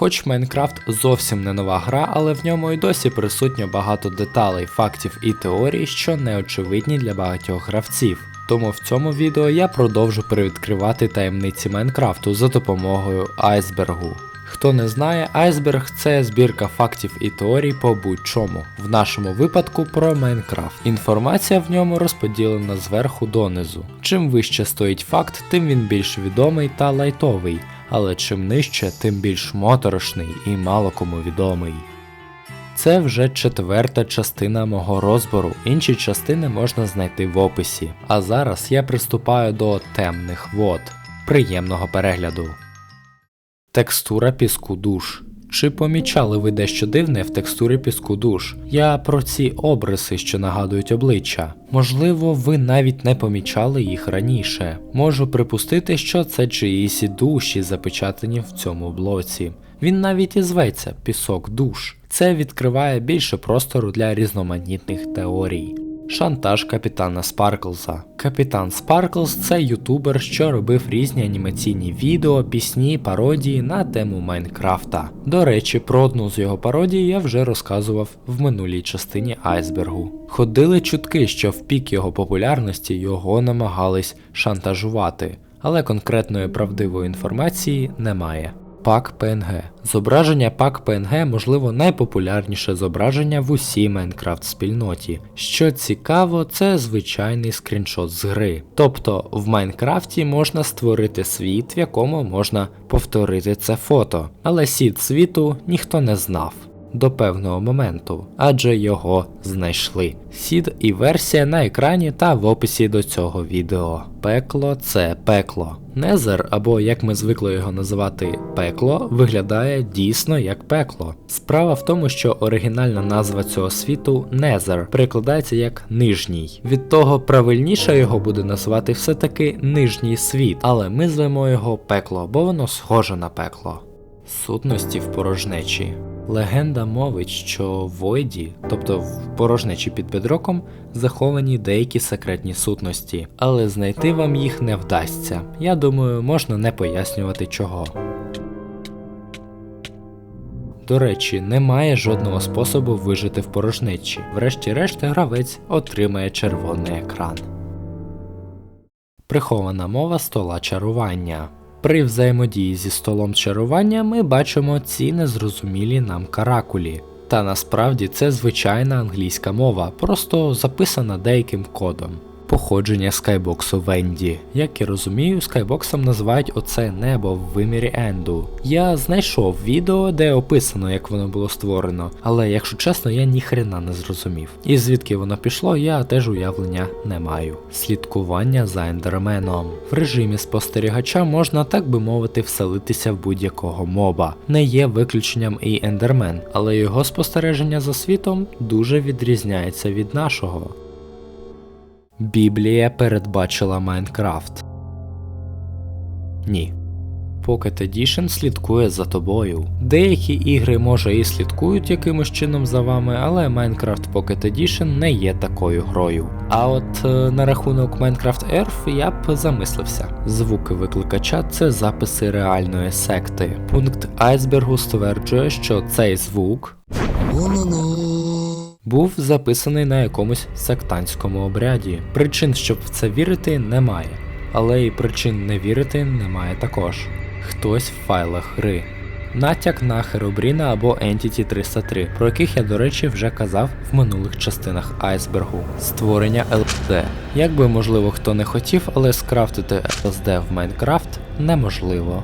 Хоч Майнкрафт зовсім не нова гра, але в ньому і досі присутньо багато деталей, фактів і теорій, що неочевидні для багатьох гравців. Тому в цьому відео я продовжу перевідкривати таємниці Майнкрафту за допомогою айсбергу. Хто не знає, айсберг це збірка фактів і теорій по будь-чому, в нашому випадку про Майнкрафт. Інформація в ньому розподілена зверху донизу. Чим вище стоїть факт, тим він більш відомий та лайтовий, але чим нижче, тим більш моторошний і мало кому відомий. Це вже четверта частина мого розбору, інші частини можна знайти в описі. А зараз я приступаю до темних вод. Приємного перегляду. Текстура піску душ. Чи помічали ви дещо дивне в текстурі піску душ? Я про ці обриси, що нагадують обличчя. Можливо, ви навіть не помічали їх раніше. Можу припустити, що це чиїсь душі запечатані в цьому блоці. Він навіть і зветься пісок душ. Це відкриває більше простору для різноманітних теорій. Шантаж капітана Спарклза. Капітан Спарклз це ютубер, що робив різні анімаційні відео, пісні, пародії на тему Майнкрафта. До речі, про одну з його пародій я вже розказував в минулій частині айсбергу. Ходили чутки, що в пік його популярності його намагались шантажувати, але конкретної правдивої інформації немає. Пак PNG. Зображення пак PNG можливо найпопулярніше зображення в усій Майнкрафт спільноті. Що цікаво, це звичайний скріншот з гри. Тобто в Майнкрафті можна створити світ, в якому можна повторити це фото, але сід світу ніхто не знав. До певного моменту, адже його знайшли. Сід і версія на екрані та в описі до цього відео. Пекло це пекло. Незер, або як ми звикли його називати пекло, виглядає дійсно як пекло. Справа в тому, що оригінальна назва цього світу Незер перекладається як нижній. Від того правильніше його буде назвати все-таки нижній світ, але ми звемо його пекло, бо воно схоже на пекло. Сутності в порожнечі. Легенда мовить, що в Войді, тобто в порожнечі під бедроком, заховані деякі секретні сутності, але знайти вам їх не вдасться. Я думаю, можна не пояснювати чого. До речі, немає жодного способу вижити в порожнечі. Врешті-решт гравець отримає червоний екран. Прихована мова стола чарування. При взаємодії зі столом чарування ми бачимо ці незрозумілі нам каракулі. Та насправді це звичайна англійська мова, просто записана деяким кодом. Походження скайбоксу Венді. Як я розумію, скайбоксом називають оце небо в вимірі Енду. Я знайшов відео, де описано, як воно було створено, але якщо чесно, я ніхрена не зрозумів. І звідки воно пішло, я теж уявлення не маю. Слідкування за ендерменом. В режимі спостерігача можна, так би мовити, вселитися в будь-якого моба. Не є виключенням і ендермен, але його спостереження за світом дуже відрізняється від нашого. Біблія передбачила Майнкрафт. Ні. Pocket Edition слідкує за тобою. Деякі ігри може і слідкують якимось чином за вами, але Minecraft Pocket Edition не є такою грою. А от е, на рахунок Minecraft Earth я б замислився. Звуки викликача це записи реальної секти. Пункт айсбергу стверджує, що цей звук був записаний на якомусь сектантському обряді. Причин, щоб в це вірити, немає. Але і причин не вірити немає також. Хтось в файлах гри. Натяк на Херобріна або Entity 303, про яких я, до речі, вже казав в минулих частинах айсбергу. Створення LSD. Як би можливо хто не хотів, але скрафтити LSD в Майнкрафт неможливо.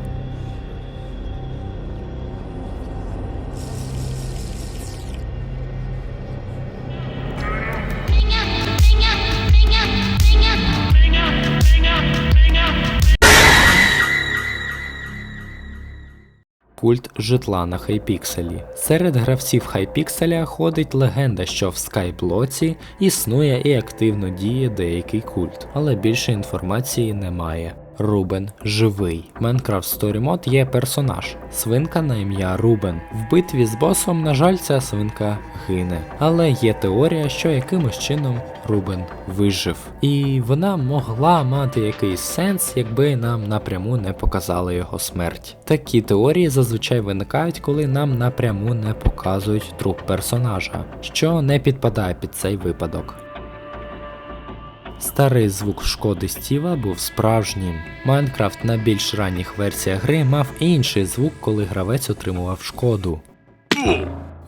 Культ житла на Хайпікселі. Серед гравців Хайпікселя ходить легенда, що в скайплоці існує і активно діє деякий культ, але більше інформації немає. Рубен живий. Minecraft Story Mode є персонаж, свинка на ім'я Рубен. В битві з босом, на жаль, ця свинка гине. Але є теорія, що якимось чином Рубен вижив. І вона могла мати якийсь сенс, якби нам напряму не показали його смерть. Такі теорії зазвичай виникають, коли нам напряму не показують труп персонажа, що не підпадає під цей випадок. Старий звук шкоди Стіва був справжнім. Майнкрафт на більш ранніх версіях гри мав інший звук, коли гравець отримував шкоду.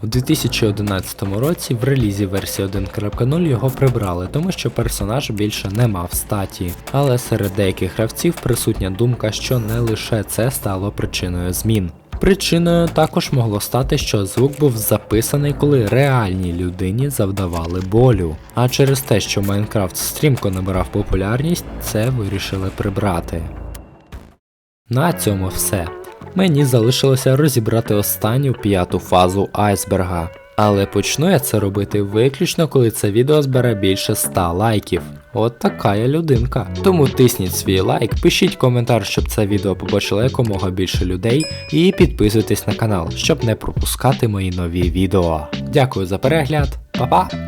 У 2011 році в релізі версії 1.0 його прибрали, тому що персонаж більше не мав статі. Але серед деяких гравців присутня думка, що не лише це стало причиною змін. Причиною також могло стати, що звук був записаний, коли реальній людині завдавали болю. А через те, що Майнкрафт стрімко набирав популярність, це вирішили прибрати. На цьому все. Мені залишилося розібрати останню п'яту фазу айсберга. Але почну я це робити виключно, коли це відео збере більше 100 лайків. От така я людинка. Тому тисніть свій лайк, пишіть коментар, щоб це відео побачило якомога більше людей, і підписуйтесь на канал, щоб не пропускати мої нові відео. Дякую за перегляд, па-па!